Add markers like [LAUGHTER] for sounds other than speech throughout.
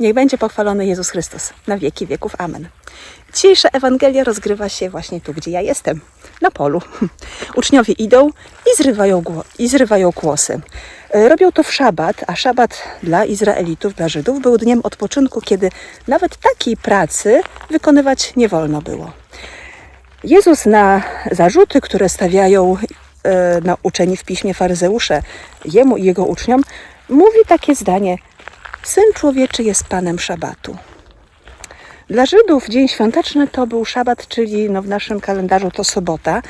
Niech będzie pochwalony Jezus Chrystus na wieki wieków. Amen. Dzisiejsza Ewangelia rozgrywa się właśnie tu, gdzie ja jestem, na polu. [LAUGHS] Uczniowie idą i zrywają, i zrywają kłosy. E, Robią to w szabat, a szabat dla Izraelitów, dla Żydów był dniem odpoczynku, kiedy nawet takiej pracy wykonywać nie wolno było. Jezus na zarzuty, które stawiają e, na uczeni w piśmie faryzeusze, jemu i jego uczniom, mówi takie zdanie: Syn człowieczy jest panem szabatu. Dla Żydów dzień świąteczny to był szabat, czyli no w naszym kalendarzu to sobota.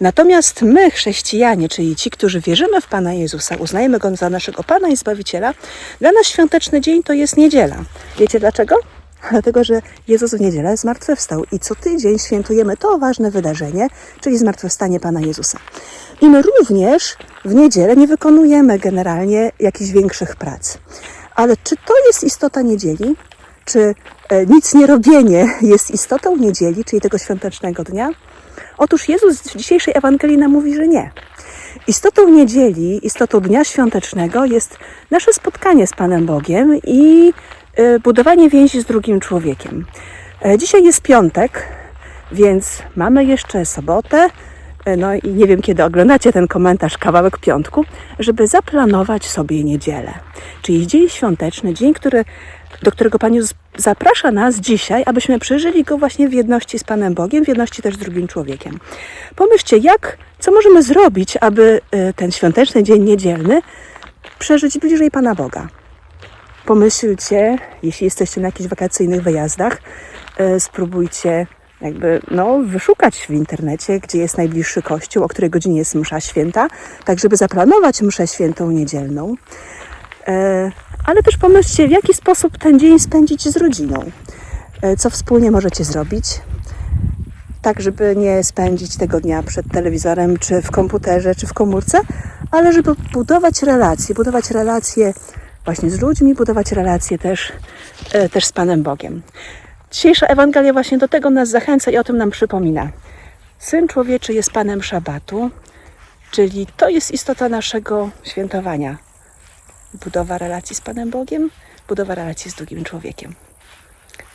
Natomiast my, chrześcijanie, czyli ci, którzy wierzymy w Pana Jezusa, uznajemy Go za naszego Pana i Zbawiciela, dla nas świąteczny dzień to jest niedziela. Wiecie dlaczego? [LAUGHS] Dlatego, że Jezus w niedzielę zmartwychwstał i co tydzień świętujemy to ważne wydarzenie, czyli zmartwychwstanie Pana Jezusa. I my również w niedzielę nie wykonujemy generalnie jakichś większych prac. Ale czy to jest istota niedzieli? Czy e, nic nie robienie [LAUGHS] jest istotą niedzieli, czyli tego świątecznego dnia? Otóż Jezus w dzisiejszej Ewangelii nam mówi, że nie. Istotą niedzieli, istotą dnia świątecznego jest nasze spotkanie z Panem Bogiem i e, budowanie więzi z drugim człowiekiem. E, Dzisiaj jest piątek, więc mamy jeszcze sobotę. E, No i nie wiem, kiedy oglądacie ten komentarz, kawałek piątku, żeby zaplanować sobie niedzielę. Czyli dzień świąteczny, dzień, który, do którego Pan Jezus zaprasza nas dzisiaj, abyśmy przeżyli go właśnie w jedności z Panem Bogiem, w jedności też z drugim człowiekiem. Pomyślcie, jak, co możemy zrobić, aby e, ten świąteczny dzień niedzielny przeżyć bliżej Pana Boga. Pomyślcie, jeśli jesteście na jakichś wakacyjnych wyjazdach, e, spróbujcie jakby no, wyszukać w internecie, gdzie jest najbliższy kościół, o której godzinie jest msza święta, tak żeby zaplanować mszę świętą niedzielną. E, Ale też pomyślcie, w jaki sposób ten dzień spędzić z rodziną. E, Co wspólnie możecie zrobić, tak żeby nie spędzić tego dnia przed telewizorem, czy w komputerze, czy w komórce, ale żeby budować relacje, budować relacje właśnie z ludźmi, budować relacje też, e, też z Panem Bogiem. Dzisiejsza Ewangelia właśnie do tego nas zachęca i o tym nam przypomina. Syn człowieczy jest Panem Szabatu, czyli to jest istota naszego świętowania. Budowa relacji z Panem Bogiem, budowa relacji z drugim człowiekiem.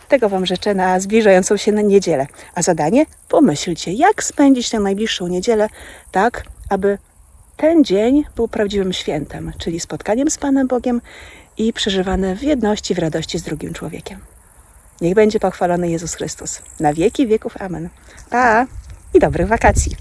Tego Wam życzę na zbliżającą się na niedzielę. A zadanie? Pomyślcie, jak spędzić tę najbliższą niedzielę tak, aby ten dzień był prawdziwym świętem, czyli spotkaniem z Panem Bogiem i przeżywane w jedności, w radości z drugim człowiekiem. Niech będzie pochwalony Jezus Chrystus. Na wieki wieków. Amen. Pa! I dobrych wakacji.